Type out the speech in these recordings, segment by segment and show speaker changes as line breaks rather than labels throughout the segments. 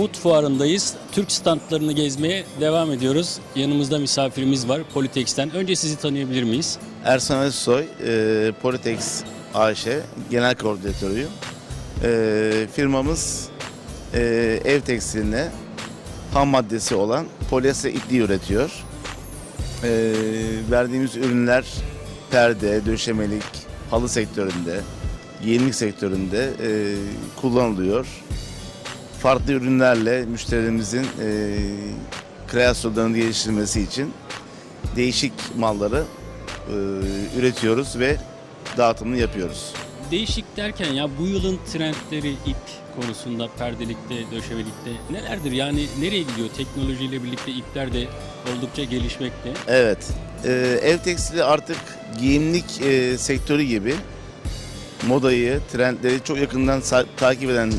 Mut fuarındayız. Türk standlarını gezmeye devam ediyoruz. Yanımızda misafirimiz var Politex'ten. Önce sizi tanıyabilir miyiz?
Ersan Özsoy, e, Politex AŞ Genel Koordinatörüyüm. E, firmamız e, ev tekstiline ham maddesi olan polyester ipliği üretiyor. E, verdiğimiz ürünler perde, döşemelik, halı sektöründe, giyimlik sektöründe e, kullanılıyor. Farklı ürünlerle müşterilerimizin e, kreasyonlarını geliştirmesi için değişik malları e, üretiyoruz ve dağıtımını yapıyoruz.
Değişik derken ya bu yılın trendleri ip konusunda, perdelikte, döşemelikte nelerdir? Yani nereye gidiyor? Teknolojiyle birlikte ipler de oldukça gelişmekte.
Evet, e, ev tekstili artık giyimlik e, sektörü gibi modayı, trendleri çok yakından takip eden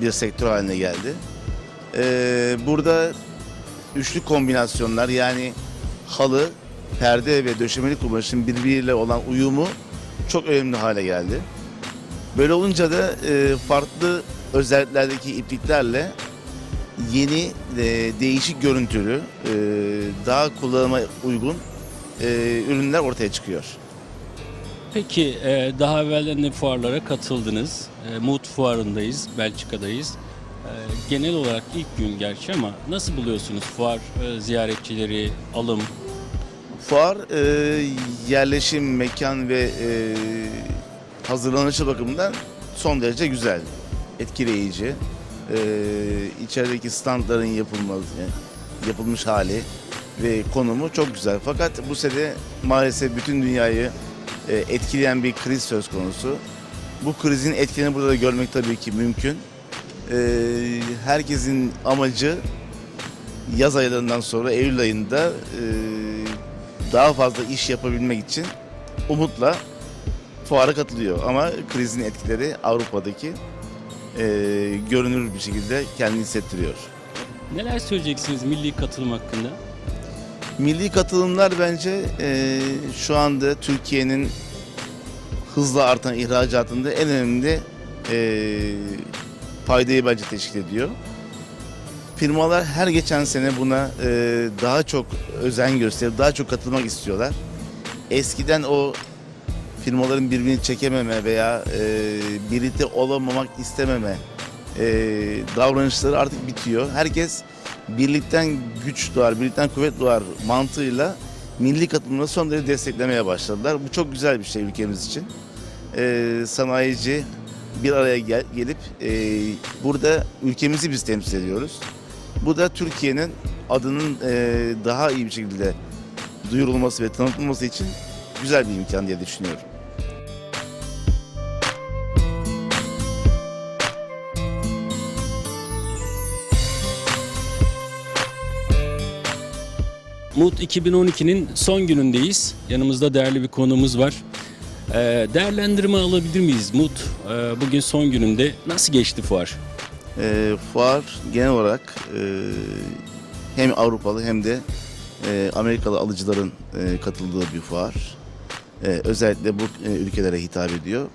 bir sektör haline geldi. E, burada üçlü kombinasyonlar yani halı, perde ve döşemeli kumaşın birbiriyle olan uyumu çok önemli hale geldi. Böyle olunca da e, farklı özelliklerdeki ipliklerle yeni e, değişik görüntülü, e, daha kullanıma uygun e, ürünler ortaya çıkıyor.
Peki e, daha evvelden de fuarlara katıldınız. E, Mut fuarındayız, Belçika'dayız. E, genel olarak ilk gün gerçi ama nasıl buluyorsunuz fuar e, ziyaretçileri, alım?
Fuar e, yerleşim, mekan ve e, hazırlanışı bakımından son derece güzel, etkileyici. E, içerideki standların yapılması, yapılmış hali ve konumu çok güzel. Fakat bu sene maalesef bütün dünyayı etkileyen bir kriz söz konusu. Bu krizin etkilerini burada da görmek tabii ki mümkün. E, herkesin amacı yaz aylarından sonra Eylül ayında e, daha fazla iş yapabilmek için umutla fuara katılıyor. Ama krizin etkileri Avrupa'daki e, görünür bir şekilde kendini hissettiriyor.
Neler söyleyeceksiniz milli katılım hakkında?
Milli katılımlar bence e, şu anda Türkiye'nin hızla artan ihracatında en önemli e, paydayı bence teşkil ediyor. Firmalar her geçen sene buna e, daha çok özen gösterip daha çok katılmak istiyorlar. Eskiden o firmaların birbirini çekememe veya e, birlikte olamamak istememe e, davranışları artık bitiyor. Herkes birlikten güç doğar, birlikten kuvvet doğar mantığıyla milli katılımını son derece desteklemeye başladılar. Bu çok güzel bir şey ülkemiz için. E, sanayici bir araya gel- gelip e, burada ülkemizi biz temsil ediyoruz. Bu da Türkiye'nin adının e, daha iyi bir şekilde duyurulması ve tanıtılması için güzel bir imkan diye düşünüyorum.
Mut 2012'nin son günündeyiz. Yanımızda değerli bir konuğumuz var. E, değerlendirme alabilir miyiz Mut? e, bugün son gününde nasıl geçti fuar?
E, fuar genel olarak e, hem Avrupalı hem de e, Amerikalı alıcıların e, katıldığı bir fuar. E, özellikle bu e, ülkelere hitap ediyor.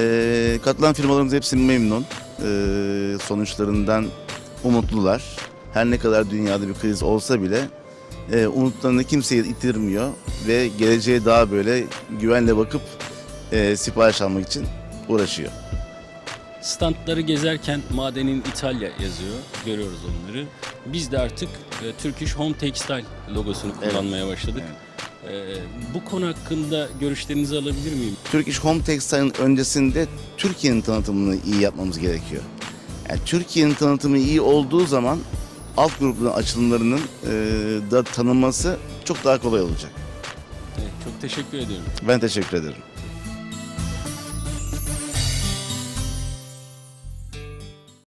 E, katılan firmalarımız hepsi memnun. E, sonuçlarından umutlular. Her ne kadar dünyada bir kriz olsa bile e, umutlarını kimseye itirmiyor ve geleceğe daha böyle güvenle bakıp e, sipariş almak için uğraşıyor.
Standları gezerken madenin İtalya yazıyor. Görüyoruz onları. Biz de artık e, Turkish Home Textile logosunu kullanmaya başladık. E, bu konu hakkında görüşlerinizi alabilir miyim?
Turkish Home Textile'ın öncesinde Türkiye'nin tanıtımını iyi yapmamız gerekiyor. Yani Türkiye'nin tanıtımı iyi olduğu zaman alt grupların açılımlarının e, da tanınması çok daha kolay olacak.
Evet, çok teşekkür ediyorum.
Ben teşekkür ederim.